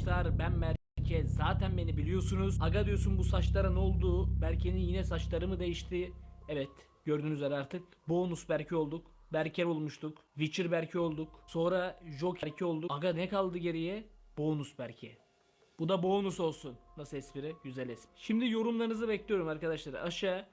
Arkadaşlar ben Berke. Zaten beni biliyorsunuz. Aga diyorsun bu saçlara ne oldu? Berke'nin yine saçları mı değişti? Evet gördüğünüz üzere artık bonus Berke olduk. Berker olmuştuk. Witcher Berke olduk. Sonra Joker Berke olduk. Aga ne kaldı geriye? Bonus Berke. Bu da bonus olsun. Nasıl espri? Güzel espri. Şimdi yorumlarınızı bekliyorum arkadaşlar. Aşağı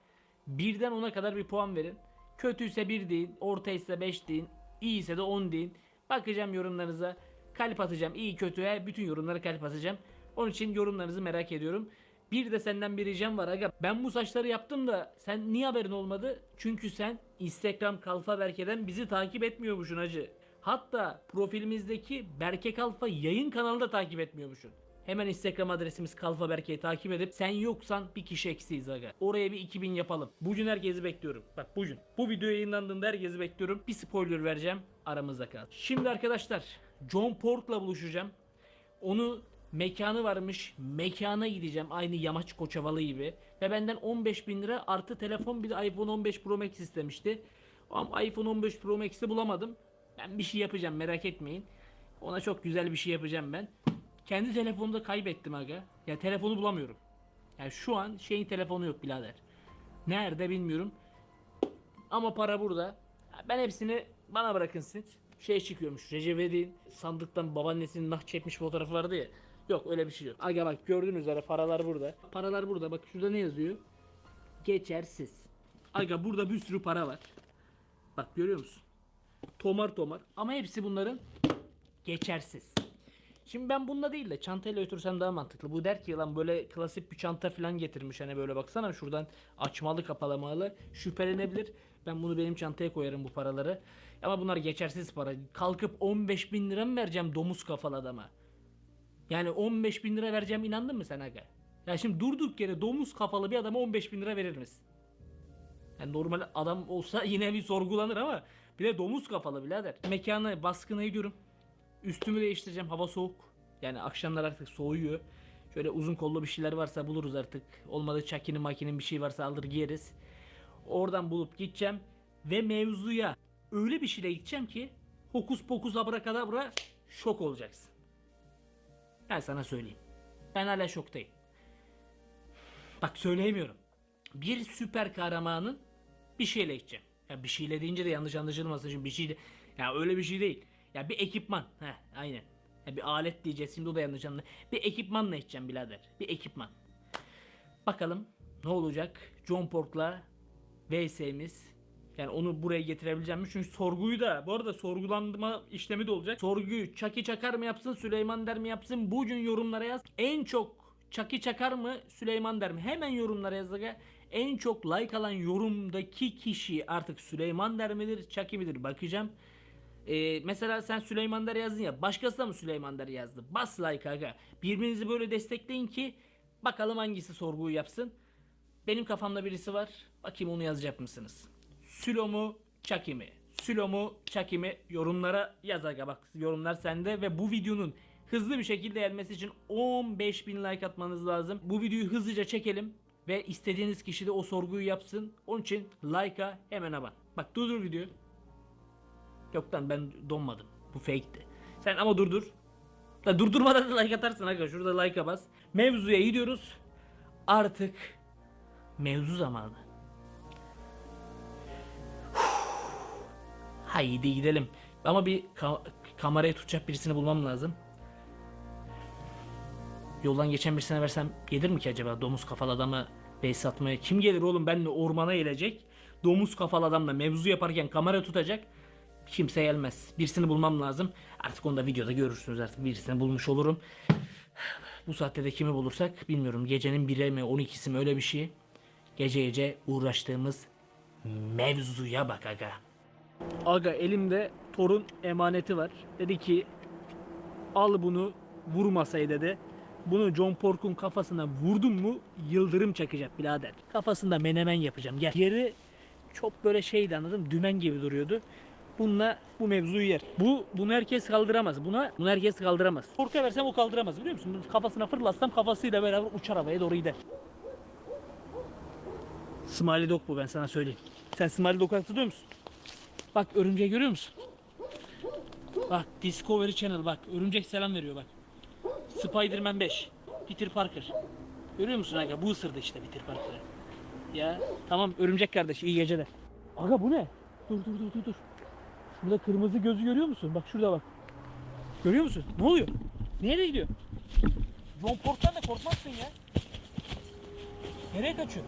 birden 10'a kadar bir puan verin. Kötüyse 1 deyin, ortaysa 5 deyin, iyiyse de 10 deyin. Bakacağım yorumlarınıza. Kalp atacağım. İyi kötü he, bütün yorumlara kalp atacağım. Onun için yorumlarınızı merak ediyorum. Bir de senden bir ricam var aga. Ben bu saçları yaptım da sen niye haberin olmadı? Çünkü sen Instagram Kalfa Berke'den bizi takip etmiyormuşsun hacı. Hatta profilimizdeki Berke Kalfa yayın kanalında takip etmiyormuşsun. Hemen Instagram adresimiz Kalfa Berke'yi takip edip sen yoksan bir kişi eksiyiz aga. Oraya bir 2000 yapalım. Bugün herkesi bekliyorum. Bak bugün. Bu video yayınlandığında herkesi bekliyorum. Bir spoiler vereceğim. Aramızda kal. Şimdi arkadaşlar John Port'la buluşacağım. Onu mekanı varmış. Mekana gideceğim. Aynı Yamaç Koçavalı gibi. Ve benden 15 bin lira artı telefon bir de iPhone 15 Pro Max istemişti. Ama iPhone 15 Pro Max'i bulamadım. Ben bir şey yapacağım merak etmeyin. Ona çok güzel bir şey yapacağım ben. Kendi telefonumu da kaybettim aga. Ya telefonu bulamıyorum. Yani şu an şeyin telefonu yok birader. Nerede bilmiyorum. Ama para burada. Ben hepsini bana bırakın siz. Şey çıkıyormuş. Recep İvedik'in sandıktan babaannesinin nah çekmiş fotoğrafı vardı ya. Yok öyle bir şey yok. Aga bak gördüğünüz üzere paralar burada. Paralar burada. Bak şurada ne yazıyor? Geçersiz. Aga burada bir sürü para var. Bak görüyor musun? Tomar tomar. Ama hepsi bunların geçersiz. Şimdi ben bununla değil de çantayla götürsem daha mantıklı. Bu der ki lan böyle klasik bir çanta falan getirmiş hani böyle baksana şuradan açmalı kapalamalı şüphelenebilir. Ben bunu benim çantaya koyarım bu paraları. Ama bunlar geçersiz para. Kalkıp 15 bin lira mı vereceğim domuz kafalı adama? Yani 15 bin lira vereceğim inandın mı sen aga? Ya şimdi durduk yere domuz kafalı bir adama 15 bin lira verir misin? Yani normal adam olsa yine bir sorgulanır ama bir de domuz kafalı birader. Mekanı baskına gidiyorum. Üstümü değiştireceğim. Hava soğuk. Yani akşamlar artık soğuyor. Şöyle uzun kollu bir şeyler varsa buluruz artık. Olmadı çakinin makinin bir şey varsa alır giyeriz. Oradan bulup gideceğim. Ve mevzuya öyle bir şeyle gideceğim ki hokus pokus abrakadabra şok olacaksın. Ben sana söyleyeyim. Ben hala şoktayım. Bak söyleyemiyorum. Bir süper kahramanın bir şeyle gideceğim. Ya bir şeyle deyince de yanlış anlaşılmasın şimdi bir şeyle. Ya öyle bir şey değil. Ya bir ekipman. Heh aynen. Ya bir alet diyeceğiz şimdi o da yanlış anlaşıldı. Bir ekipmanla gideceğim birader. Bir ekipman. Bakalım ne olacak? John Pork'la VS'miz. Yani onu buraya getirebileceğim mi? Çünkü sorguyu da bu arada sorgulanma işlemi de olacak. Sorguyu Çaki Çakar mı yapsın Süleyman Der mi yapsın? Bugün yorumlara yaz. En çok Çaki Çakar mı Süleyman Der mi? Hemen yorumlara yaz. En çok like alan yorumdaki kişi artık Süleyman Der midir Çaki midir bakacağım. Ee, mesela sen Süleyman Der yazdın ya başkası da mı Süleyman Der yazdı? Bas like aga. Birbirinizi böyle destekleyin ki bakalım hangisi sorguyu yapsın. Benim kafamda birisi var. Bakayım onu yazacak mısınız? Sülo mu Çaki mi? Sülo mu Çaki mi? Yorumlara yaz aga bak yorumlar sende ve bu videonun hızlı bir şekilde gelmesi için 15 bin like atmanız lazım. Bu videoyu hızlıca çekelim ve istediğiniz kişi de o sorguyu yapsın. Onun için like'a hemen aban. Bak durdur videoyu. Yok lan ben donmadım. Bu fake'ti. Sen ama durdur. La durdurmadan da like atarsın aga. Şurada like'a bas. Mevzuya gidiyoruz. Artık mevzu zamanı. Haydi gidelim. Ama bir ka- kamerayı tutacak birisini bulmam lazım. Yoldan geçen birisine versem gelir mi ki acaba domuz kafalı adamı base atmaya? Kim gelir oğlum benimle ormana gelecek? Domuz kafalı adamla mevzu yaparken kamera tutacak. Kimse gelmez. Birisini bulmam lazım. Artık onu da videoda görürsünüz artık. Birisini bulmuş olurum. Bu saatte de kimi bulursak bilmiyorum. Gecenin 1'e mi 12'si mi öyle bir şey. Gece gece uğraştığımız mevzuya bak aga. Aga elimde Thor'un emaneti var. Dedi ki al bunu vur masaya dedi. Bunu John Pork'un kafasına vurdum mu yıldırım çakacak birader. Kafasında menemen yapacağım. Gel. Yeri çok böyle şeydi anladım. Dümen gibi duruyordu. Bununla bu mevzuyu yer. Bu bunu herkes kaldıramaz. Buna bunu herkes kaldıramaz. Pork'a versem o kaldıramaz biliyor musun? Kafasına fırlatsam kafasıyla beraber uçar havaya doğru gider. Smiley Dog bu ben sana söyleyeyim. Sen Smiley Dog'u hatırlıyor musun? Bak örümceği görüyor musun? Bak Discovery Channel bak örümcek selam veriyor bak. Spider-Man 5. Peter Parker. Görüyor musun aga? Bu ısırdı işte Peter Parker'ı. Ya tamam örümcek kardeş iyi geceler. Aga bu ne? Dur dur dur dur dur. Şurada kırmızı gözü görüyor musun? Bak şurada bak. Görüyor musun? Ne oluyor? Nereye gidiyor? John Port'tan da korkmazsın ya. Nereye kaçıyor?